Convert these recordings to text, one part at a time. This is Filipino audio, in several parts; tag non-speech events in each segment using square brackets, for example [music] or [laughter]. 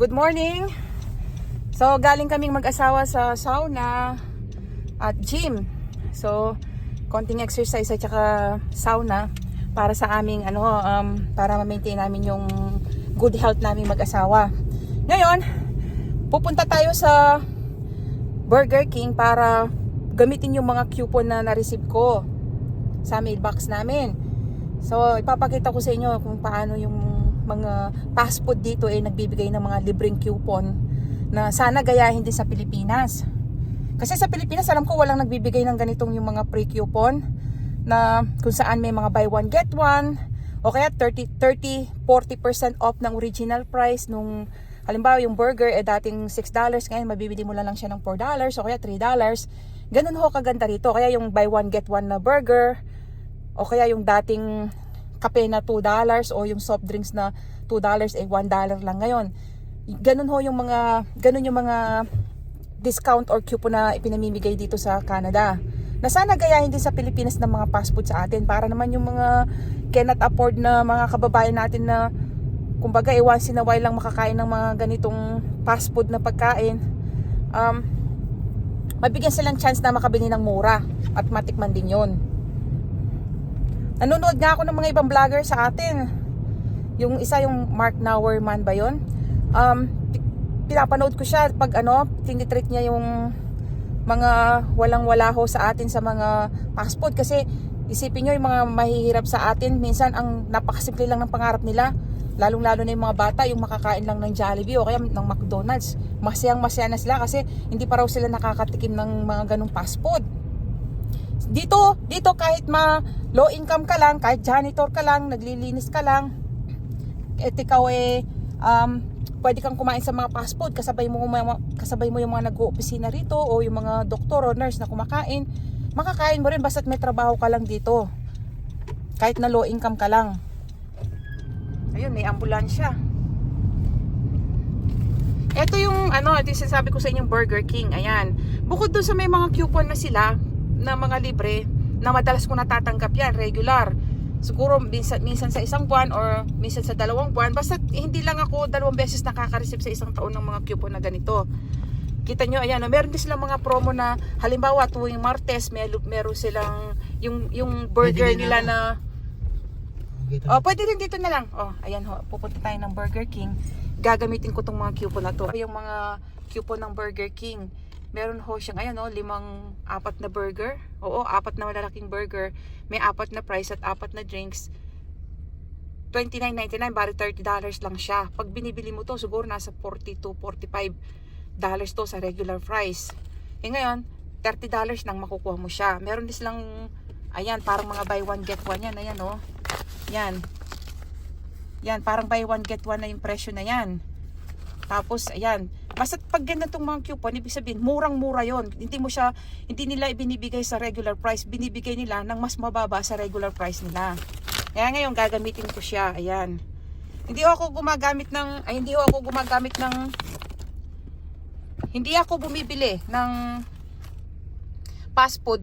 Good morning! So, galing kaming mag-asawa sa sauna at gym. So, konting exercise at saka sauna para sa aming ano, um, para ma-maintain namin yung good health namin mag-asawa. Ngayon, pupunta tayo sa Burger King para gamitin yung mga coupon na na-receive ko sa mailbox namin. So, ipapakita ko sa inyo kung paano yung mga fast food dito ay nagbibigay ng mga libreng coupon na sana gayahin din sa Pilipinas. Kasi sa Pilipinas, alam ko walang nagbibigay ng ganitong yung mga free coupon na kung saan may mga buy one get one o kaya 30, 30 40% off ng original price nung halimbawa yung burger eh dating $6 ngayon mabibili mo na lang siya ng $4 o kaya $3 ganun ho kaganda rito kaya yung buy one get one na burger o kaya yung dating kape na $2 o yung soft drinks na $2 eh $1 lang ngayon. Ganun ho yung mga ganun yung mga discount or coupon na ipinamimigay dito sa Canada. Na sana gayahin din sa Pilipinas ng mga fast food sa atin para naman yung mga cannot afford na mga kababayan natin na kumbaga eh once lang makakain ng mga ganitong fast food na pagkain um, mabigyan silang chance na makabili ng mura at matikman din yon nanonood nga ako ng mga ibang vlogger sa atin. Yung isa yung Mark Nauerman ba yon um, pi- pinapanood ko siya pag ano tinitreat niya yung mga walang wala ho sa atin sa mga fast food. Kasi isipin nyo yung mga mahihirap sa atin minsan ang napakasimple lang ng pangarap nila. Lalong lalo na yung mga bata yung makakain lang ng Jollibee o kaya ng McDonald's. Masayang masaya na sila kasi hindi pa raw sila nakakatikim ng mga ganong fast food dito dito kahit ma low income ka lang kahit janitor ka lang naglilinis ka lang at ikaw eh um, pwede kang kumain sa mga fast food kasabay mo kasabay mo yung mga nag-oopisina rito o yung mga doktor o nurse na kumakain makakain mo rin basta't may trabaho ka lang dito. Kahit na low income ka lang. Ayun may ambulansya. Ito yung ano ito yung sinasabi ko sa inyong Burger King ayan. Bukod doon sa may mga coupon na sila na mga libre na madalas ko natatanggap yan regular siguro minsan, minsan sa isang buwan or minsan sa dalawang buwan basta hindi lang ako dalawang beses nakaka-receive sa isang taon ng mga coupon na ganito kita nyo ayan meron din silang mga promo na halimbawa tuwing Martes may, meron silang yung, yung burger Bibigyan nila ako. na Okay, Oh, pwede rin dito na lang. Oh, ayan ho. Pupunta tayo ng Burger King. Gagamitin ko tong mga coupon na to. Yung mga coupon ng Burger King. Meron ho siyang, ayan oh, limang, apat na burger. Oo, apat na malalaking burger. May apat na price at apat na drinks. $29.99, bali $30 lang siya. Pag binibili mo to, siguro nasa 40 to 45 dollars to sa regular price. Eh ngayon, $30 lang makukuha mo siya. Meron din silang, ayan, parang mga buy one get one yan. Ayan oh. Yan. Yan, parang buy one get one na yung presyo na yan. Tapos, ayan. Basta pag ganitong mga coupon, ibig sabihin, murang-mura yon Hindi mo siya, hindi nila ibinibigay sa regular price. Binibigay nila ng mas mababa sa regular price nila. Kaya ngayon, gagamitin ko siya. Ayan. Hindi ako gumagamit ng, ay hindi ako gumagamit ng, hindi ako bumibili ng fast food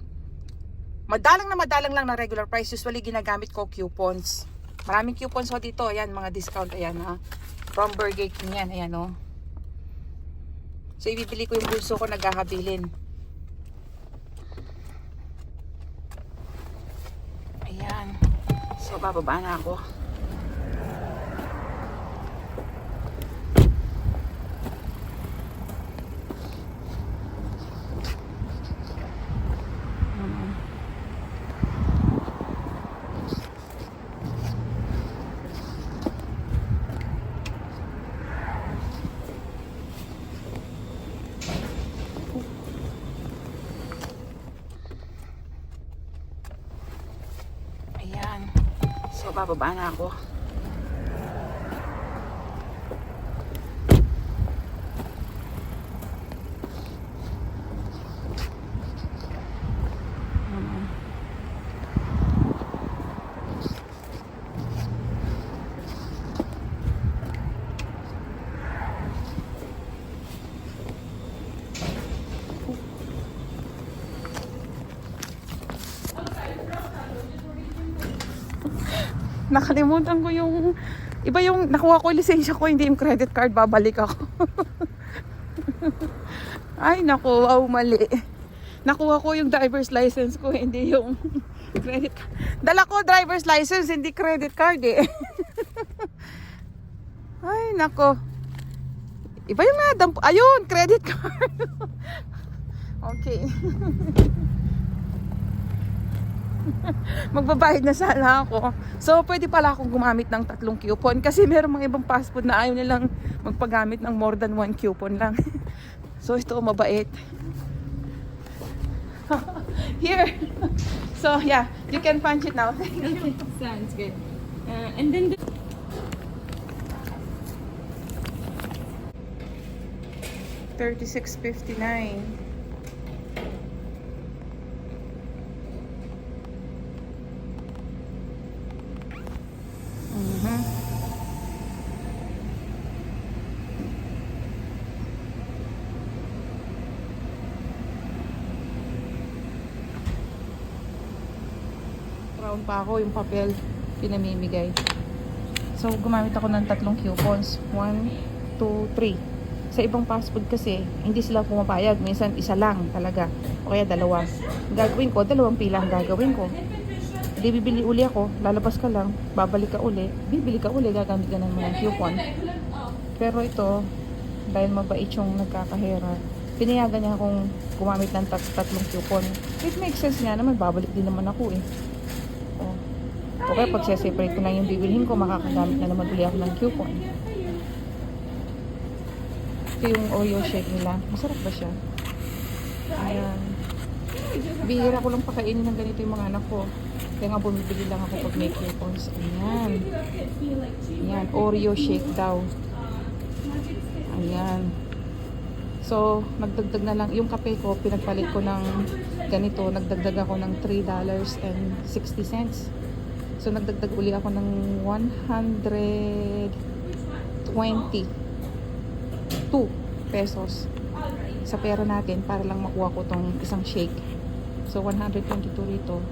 madalang na madalang lang na regular price usually ginagamit ko coupons maraming coupons ho dito ayan mga discount ayan ha from Burger King yan ayan o so ibibili ko yung bulso ko naghahabilin. Ayan. So bababa na ako Mm. Ayan. So, bababa na ako. [laughs] Nakalimutan ko yung Iba yung nakuha ko yung lisensya ko, hindi yung credit card, babalik ako. [laughs] Ay, naku, wow, mali. Nakuha ko yung driver's license ko, hindi yung [laughs] credit card. Dala ko driver's license, hindi credit card eh. Ay, nako. Iba yung nga, damp- ayun, credit card. okay. [laughs] Magbabayad na sana ako. So, pwede pala akong gumamit ng tatlong coupon kasi meron mga ibang fast food na ayaw nilang magpagamit ng more than one coupon lang. [laughs] so, ito mabait. [laughs] Here. So, yeah, you can punch it now. Sounds good. Uh, and then the 36.59. Mhm. Brown pa ako yung papel pinamimigay. So, gumamit ako ng tatlong coupons. 1, 2, 3. Sa ibang fast kasi, hindi sila pumapayag. Minsan, isa lang talaga. O kaya dalawa. Gagawin ko, dalawang pila gagawin ko. Hindi bibili uli ako. Lalabas ka lang. Babalik ka uli. Bibili ka uli. Gagamit ka ng mga coupon. Pero ito, dahil mabait yung nagkakahera, pinayagan niya akong gumamit ng tat tatlong coupon. It makes sense nga naman. Babalik din naman ako eh. Okay, pag separate ko na yung bibilhin ko, makakagamit na naman uli ako ng coupon. Ito yung Oreo shake nila. Masarap ba siya? Ayan. Bihira ko lang pakainin ng ganito yung mga anak ko. Kaya nga bumibili lang ako pag may coupons. Ayan. Ayan. Oreo shake daw. Ayan. So, nagdagdag na lang. Yung kape ko, pinagpalit ko ng ganito. Nagdagdag ako ng $3.60. So, nagdagdag uli ako ng 120 2 pesos sa pera natin para lang makuha ko tong isang shake. So, 122 rito.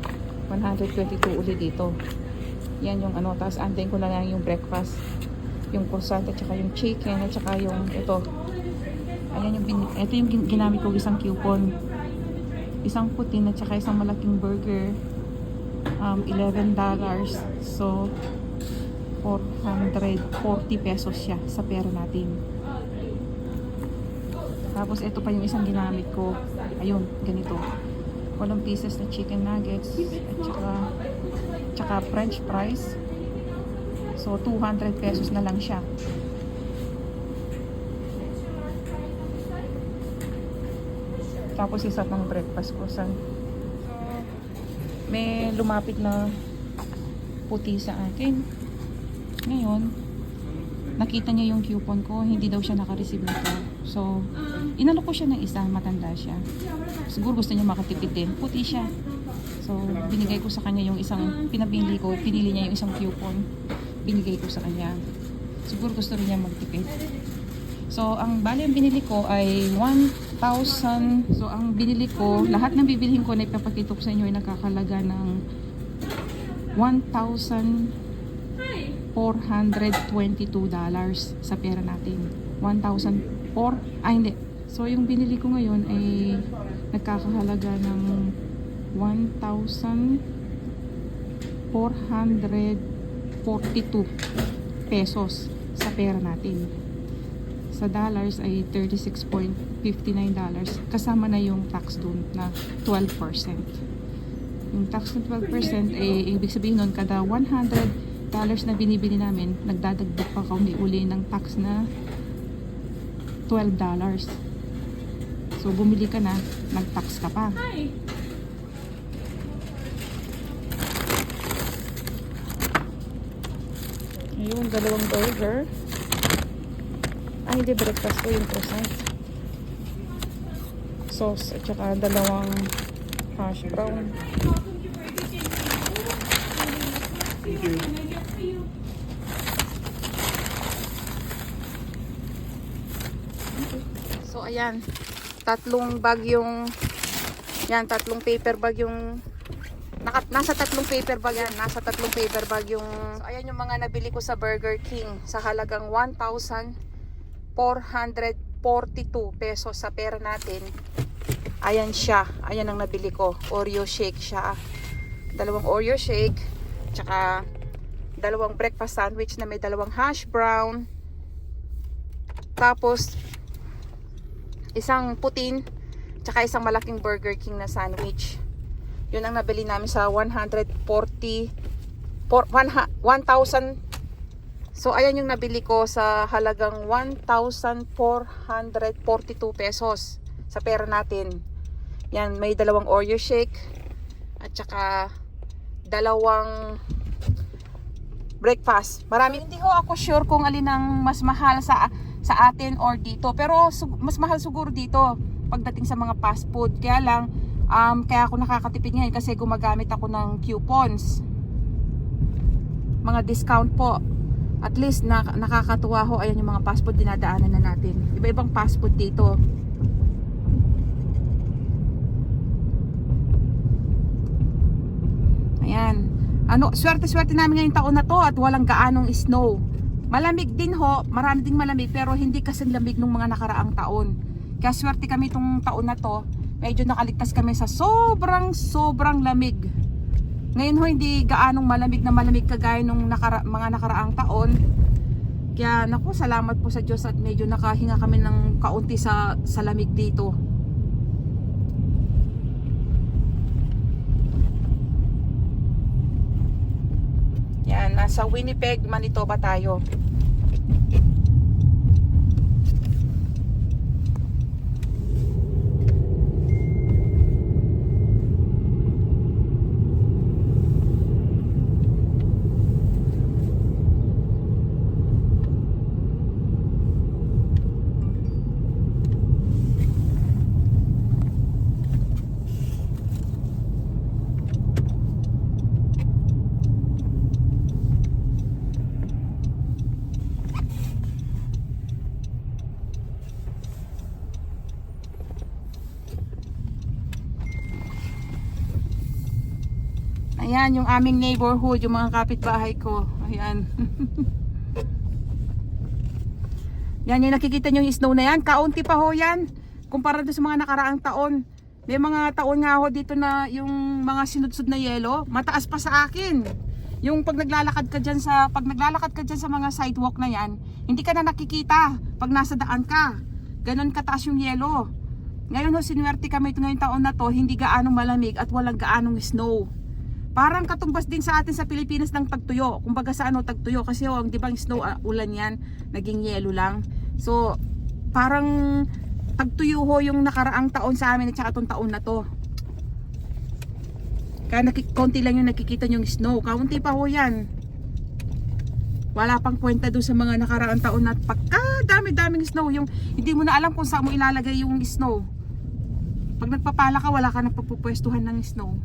122 uli dito. Yan yung ano. Tapos, antayin ko na lang yung breakfast. Yung croissant at saka yung chicken at saka yung ito. Ayan yung, ito yung gin- ginamit ko isang coupon. Isang putin at saka isang malaking burger. Um, $11. So, 440 pesos siya sa pera natin. Tapos ito pa yung isang ginamit ko. Ayun, ganito. Walang pieces na chicken nuggets at saka tsaka french fries. So 200 pesos na lang siya. Tapos isa pang breakfast ko sa may lumapit na puti sa akin. Ngayon, nakita niya yung coupon ko, hindi daw siya naka-receive nito. So, inalo ko siya ng isa, matanda siya. Siguro gusto niya makatipid din. Puti siya. So, binigay ko sa kanya yung isang, pinabili ko, pinili niya yung isang coupon. Binigay ko sa kanya. Siguro gusto rin niya magtipid. So, ang bali ang binili ko ay 1,000. So, ang binili ko, lahat ng bibilhin ko na ipapakita ko sa inyo ay nakakalaga ng 1,422 dollars sa pera natin. 1,004, ah hindi. So, yung binili ko ngayon ay nagkakahalaga ng 1,442 pesos sa pera natin sa dollars ay 36.59 dollars kasama na yung tax dun na 12%. Yung tax na 12% ay ibig sabihin nun kada 100 dollars na binibili namin nagdadagdag pa kami uli ng tax na 12 dollars. So bumili ka na, nag-tax ka pa. Ayun, dalawang burger. Ay, hindi breakfast ko yung croissant. Sauce at saka dalawang hash brown. So, ayan. Tatlong bag yung yan, tatlong paper bag yung Naka, nasa tatlong paper bag yan. Nasa tatlong paper bag yung... So, ayan yung mga nabili ko sa Burger King sa halagang 1,442 pesos sa pera natin. Ayan siya. Ayan ang nabili ko. Oreo shake siya. Dalawang Oreo shake. Tsaka dalawang breakfast sandwich na may dalawang hash brown. Tapos isang putin. Tsaka isang malaking Burger King na sandwich. Yun ang nabili namin sa 140 por- one ha- 1,000 So ayan yung nabili ko sa halagang 1,442 pesos sa pera natin. Yan, may dalawang Oreo shake at saka dalawang breakfast. Marami hindi ho ako sure kung alin ang mas mahal sa sa atin or dito. Pero mas mahal siguro dito pagdating sa mga fast food. Kaya lang um, kaya ako nakakatipid ngayon kasi gumagamit ako ng coupons. Mga discount po. At least na, nakakatuwa ho ayan yung mga fast food dinadaanan na natin. Iba-ibang fast food dito. Ayan. Ano, swerte-swerte namin ngayong taon na to at walang gaanong snow. Malamig din ho, marami ding malamig pero hindi kasing lamig nung mga nakaraang taon. Kaya swerte kami itong taon na to. Medyo nakaligtas kami sa sobrang sobrang lamig. Ngayon ho hindi gaanong malamig na malamig kagaya nung nakara, mga nakaraang taon. Kaya naku, salamat po sa Diyos at medyo nakahinga kami ng kaunti sa, sa lamig dito. Yan, nasa Winnipeg, Manitoba tayo. Ayan, yung aming neighborhood, yung mga kapitbahay ko. Ayan. [laughs] yan, yung nakikita nyo yung snow na yan. Kaunti pa ho yan. Kumpara doon sa mga nakaraang taon. May mga taon nga ho dito na yung mga sinudsud na yelo, mataas pa sa akin. Yung pag naglalakad ka dyan sa, pag naglalakad ka dyan sa mga sidewalk na yan, hindi ka na nakikita pag nasa daan ka. Ganon kataas yung yelo. Ngayon ho, sinuwerte kami ngayong taon na to, hindi gaanong malamig at walang gaanong snow. Parang katumbas din sa atin sa Pilipinas ng tagtuyo. Kumbaga sa ano tagtuyo kasi oh, ang di bang snow ah, ulan yan, naging yelo lang. So parang tagtuyo ho yung nakaraang taon sa amin at saka itong taon na to. Kaya konti lang yung nakikita yung snow. Kaunti pa ho yan. Wala pang kwenta doon sa mga nakaraang taon na pagka dami-daming snow. Yung hindi mo na alam kung saan mo ilalagay yung snow. Pag nagpapala ka, wala ka na pupwestuhan ng snow.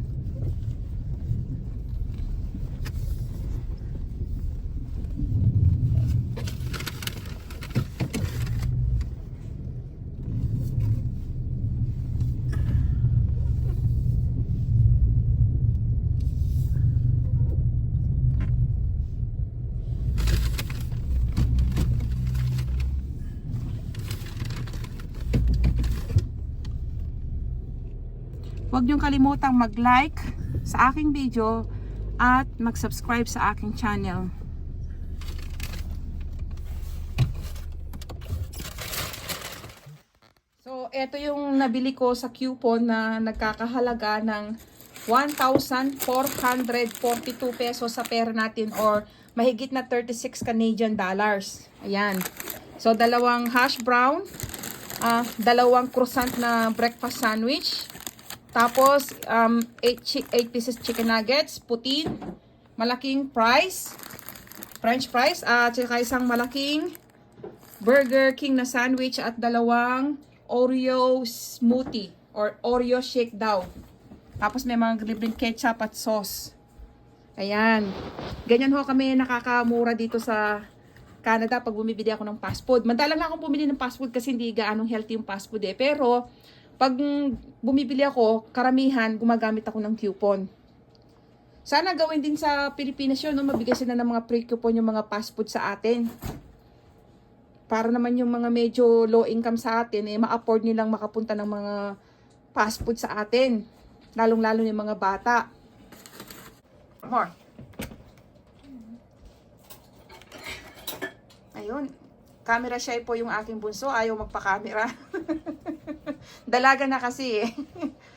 Huwag niyong kalimutang mag-like sa aking video at mag-subscribe sa aking channel. So, ito yung nabili ko sa coupon na nagkakahalaga ng 1,442 pesos sa pera natin or mahigit na 36 Canadian dollars. Ayan. So, dalawang hash brown, ah, dalawang croissant na breakfast sandwich, tapos, um, 8, 8 pieces chicken nuggets, putin, malaking fries, french fries, at saka isang malaking Burger King na sandwich at dalawang Oreo smoothie or Oreo shake daw. Tapos may mga libreng ketchup at sauce. Ayan. Ganyan ho kami nakakamura dito sa Canada pag bumibili ako ng fast food. Madalang na akong bumili ng fast food kasi hindi gaanong healthy yung fast food eh. Pero pag bumibili ako, karamihan gumagamit ako ng coupon. Sana gawin din sa Pilipinas yun, no? mabigay sila ng mga free coupon yung mga fast food sa atin. Para naman yung mga medyo low income sa atin, eh, ma-afford nilang makapunta ng mga fast food sa atin. Lalong-lalo yung mga bata. More. Ayun. Camera shy po yung aking bunso. Ayaw magpa-camera. [laughs] Dalaga na kasi eh. [laughs]